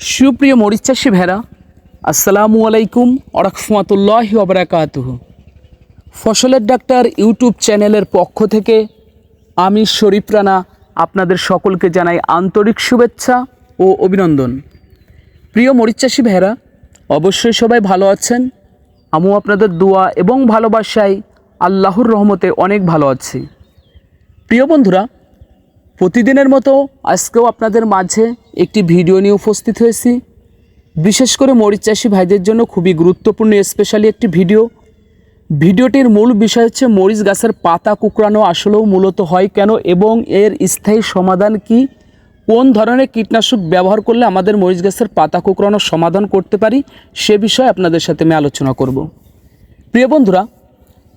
সুপ্রিয় মরিচ চাষি ভেড়া আসসালামু আলাইকুম আরহামতুল্লাহ ওবরাকাতুহ ফসলের ডাক্তার ইউটিউব চ্যানেলের পক্ষ থেকে আমি শরীফ রানা আপনাদের সকলকে জানাই আন্তরিক শুভেচ্ছা ও অভিনন্দন। প্রিয় মরিচ চাষি ভেড়া অবশ্যই সবাই ভালো আছেন। আমিও আপনাদের দোয়া এবং ভালোবাসায় আল্লাহর রহমতে অনেক ভালো আছি। প্রিয় বন্ধুরা প্রতিদিনের মতো আজকেও আপনাদের মাঝে একটি ভিডিও নিয়ে উপস্থিত হয়েছি। বিশেষ করে মরিচ চাষি ভাইদের জন্য খুবই গুরুত্বপূর্ণ স্পেশালি একটি ভিডিও। ভিডিওটির মূল বিষয় হচ্ছে মরিচ গাছের পাতা কুকড়ানো আসলেও মূলত হয় কেন এবং এর স্থায়ী সমাধান কি? কোন ধরনের কীটনাশক ব্যবহার করলে আমাদের মরিচ গাছের পাতা কুকড়ানোর সমাধান করতে পারি? সে বিষয়ে আপনাদের সাথে আমি আলোচনা করব। প্রিয় বন্ধুরা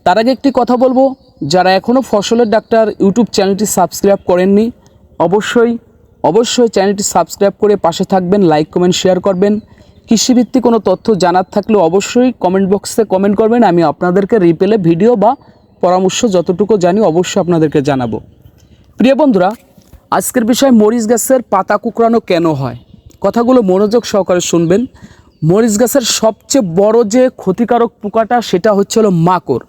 তার আগে একটি কথা বলব, যারা এখনও ফসলের ডাক্তার ইউটিউব চ্যানেলটি সাবস্ক্রাইব করেননি, অবশ্যই অবশ্যই চ্যানেলটি সাবস্ক্রাইব করে পাশে থাকবেন, লাইক, কমেন্ট, শেয়ার করবেন। কৃষিভিত্তিক কোনো তথ্য জানার থাকলে অবশ্যই কমেন্ট বক্সে কমেন্ট করবেন, আমি আপনাদেরকে রিপেলে ভিডিও বা পরামর্শ যতটুকু জানি অবশ্যই আপনাদেরকে জানাব। প্রিয় বন্ধুরা, আজকের বিষয় মরিচ গাছের পাতা কুকড়ানো কেন হয়? কথাগুলো মনোযোগ সহকারে শুনবেন। মরিচ গাছের সবচেয়ে বড় যে ক্ষতিকারক পোকাটা, সেটা হচ্ছে হলো মাকড়।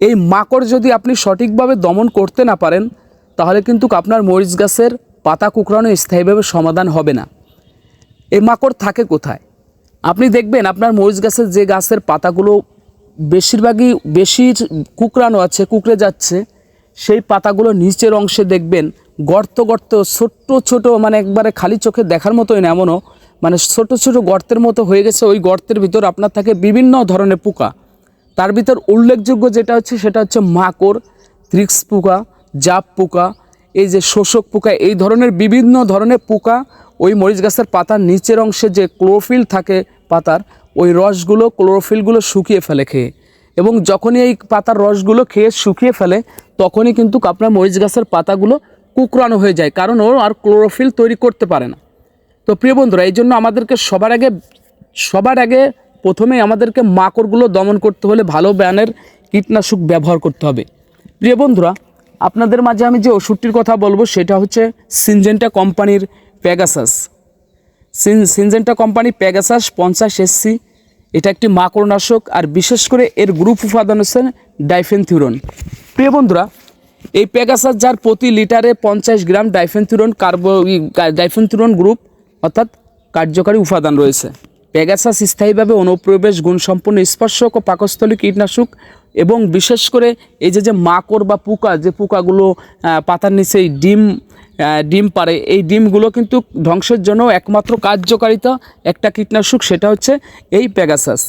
এই মাকড় যদি আপনি সঠিকভাবে দমন করতে না পারেন, তাহলে কিন্তু আপনার মরিচ গাছের পাতা কুকড়ানো স্থায়ীভাবে সমাধান হবে না। এই মাকড় থাকে কোথায়? আপনি দেখবেন আপনার মরিচ গাছের যে গাছের পাতাগুলো বেশিরভাগই বেশি কুকড়ানো আছে, কুকড়ে যাচ্ছে, সেই পাতাগুলো নিচের অংশে দেখবেন গর্ত গর্ত, ছোট্ট ছোট মানে একবারে খালি চোখে দেখার মতোই না, এমনও। মানে ছোট ছোট গর্তের মতো হয়ে গেছে, ওই গর্তের ভিতর আপনার থাকে বিভিন্ন ধরনের পোকা। তার ভিতর উল্লেখযোগ্য যেটা হচ্ছে, সেটা হচ্ছে মাকড় ত্রিক্স পোকা, জাপ পোকা, এই যে শোষক পোকা, এই ধরনের বিভিন্ন ধরনের পোকা ওই মরিচ গাছের পাতার নিচের অংশে যে ক্লোরোফিল থাকে পাতার, ওই রসগুলো ক্লোরোফিলগুলো শুকিয়ে ফেলে খেয়ে। এবং যখনই এই পাতার রসগুলো খেয়ে শুকিয়ে ফেলে, তখনই কিন্তু আপনার মরিচ গাছের পাতাগুলো কুকরানো হয়ে যায়, কারণ ও আর ক্লোরোফিল তৈরি করতে পারে না। তো প্রিয় বন্ধুরা, এই জন্য আমাদেরকে সবার আগে সবার আগে প্রথমেই আমাদেরকে মাকড়গুলো দমন করতে হলে ভালো ব্যানের কীটনাশক ব্যবহার করতে হবে। প্রিয় বন্ধুরা, আপনাদের মাঝে আমি যে ওষুধটির কথা বলব, সেটা হচ্ছে সিনজেন্টা কোম্পানির Pegasus. Scene, Syngenta company Pegasus পঞ্চাশ এসসি এটা একটি মাকড়নাশক আর বিশেষ করে এর গ্রুপ উপাদান হচ্ছে ডাইফেনথিউরন প্রিয় বন্ধুরা, এই প্যাগাসাস যার প্রতি লিটারে পঞ্চাশ গ্রাম ডাইফেনথিউরন কার্বো ডাইফেনথিউরন গ্রুপ, অর্থাৎ কার্যকারী উপাদান রয়েছে। প্যাগাসাস স্থায়ীভাবে অনুপ্রবেশ গুণসম্পন্ন স্পর্শক ও পাকস্থলী কীটনাশক এবং বিশেষ করে এই যে যে মাকড় বা পোকা, যে পোকাগুলো পাতার নিচে ডিম ডিম পারে এই ডিমগুলো কিন্তু ধ্বংসের জন্য একমাত্র কার্যকারিতা একটা কীটনাশক, সেটা হচ্ছে এই প্যাগাসাস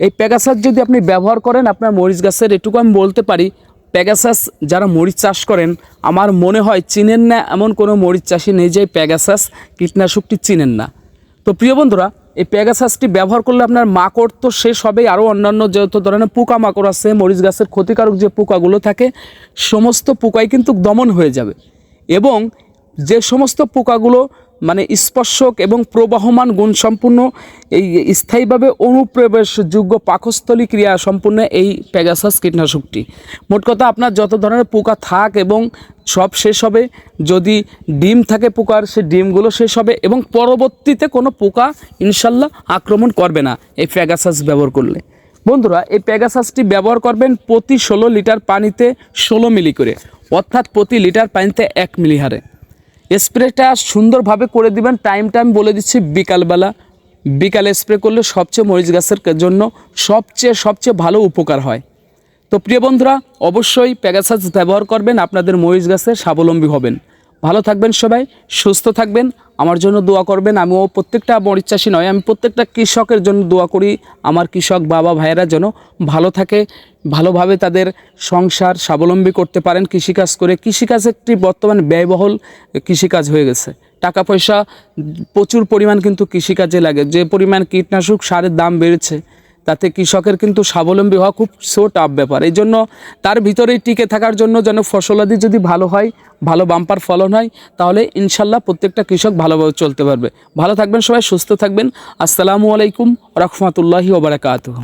এই প্যাগাসাস যদি আপনি ব্যবহার করেন, আপনার মরিচ গাছের, এটুকু আমি বলতে পারি প্যাগাসাস যারা মরিচ চাষ করেন, আমার মনে হয় চিনেন না এমন কোনো মরিচ চাষি নেই যে প্যাগাসাস কীটনাশকটি চিনেন না। তো প্রিয় বন্ধুরা এই প্যাগাসাসটি ব্যবহার করলে আপনার মাকড় তো শেষ হবেই। আরও অন্যান্য যত ধরনের পোকা মাকড় আছে, মরিচ গাছের ক্ষতিকারক যে পোকাগুলো থাকে, সমস্ত পোকাই কিন্তু দমন হয়ে যাবে। এবং যে সমস্ত পোকাগুলো মানে স্পর্শক এবং প্রবাহমান গুণসম্পন্ন এই স্থায়ীভাবে অনুপ্রবেশযোগ্য পাকস্থলী ক্রিয়া সম্পূর্ণ এই প্যাগাসাস কীটনাশকটি। মোট কথা আপনার যত ধরনের পোকা থাক এবং সব শেষ হবে, যদি ডিম থাকে পোকার, সে ডিমগুলো শেষ হবে এবং পরবর্তীতে কোনো পোকা ইনশাল্লাহ আক্রমণ করবে না এই প্যাগাসাস ব্যবহার করলে। বন্ধুরা, এই প্যাগাসাসটি ব্যবহার করবেন প্রতি ষোলো লিটার পানিতে ষোলো মিলি করে, অর্থাৎ প্রতি লিটার পানিতে এক মিলি হারে। স্প্রেটা সুন্দরভাবে করে দিবেন। টাইম টাইম বলে দিচ্ছি বিকালবেলা। বিকালে স্প্রে করলে সবচেয়ে মরিচ গাছের জন্য সবচেয়ে সবচেয়ে ভালো উপকার হয়। তো প্রিয় বন্ধুরা, অবশ্যই প্যাগাসাস ব্যবহার করবেন। আপনাদের মরিচ গাছে স্বাবলম্বী হবেন। ভালো থাকবেন সবাই, সুস্থ থাকবেন, আমার জন্য দোয়া করবেন। আমিও প্রত্যেকটা মরিচ চাষি নয়, আমি প্রত্যেকটা কৃষকের জন্য দোয়া করি, আমার কৃষক বাবা ভাইয়েরা যেন ভালো থাকে, ভালোভাবে তাদের সংসার স্বাবলম্বী করতে পারেন, কৃষিকাজ করে। কৃষিকাজ একটি বর্তমান ব্যয়বহুল কৃষিকাজ হয়ে গেছে। টাকা পয়সা প্রচুর পরিমাণ কিন্তু কৃষিকাজে লাগে। যে পরিমাণ কীটনাশক সারের দাম বেড়েছে তাতে কৃষকের কিন্তু স্বাবলম্বী হওয়া খুব সো টাফ ব্যাপার। এই জন্য তার ভিতরেই টিকে থাকার জন্য যেন ফসলাদি যদি ভালো হয়, ভালো বাম্পার ফলন হয়, তাহলে ইনশাল্লাহ প্রত্যেকটা কৃষক ভালোভাবে চলতে পারবে। ভালো থাকবেন সবাই, সুস্থ থাকবেন। আসসালামু আলাইকুম রহমতুল্লাহি ওবরাকাতুহ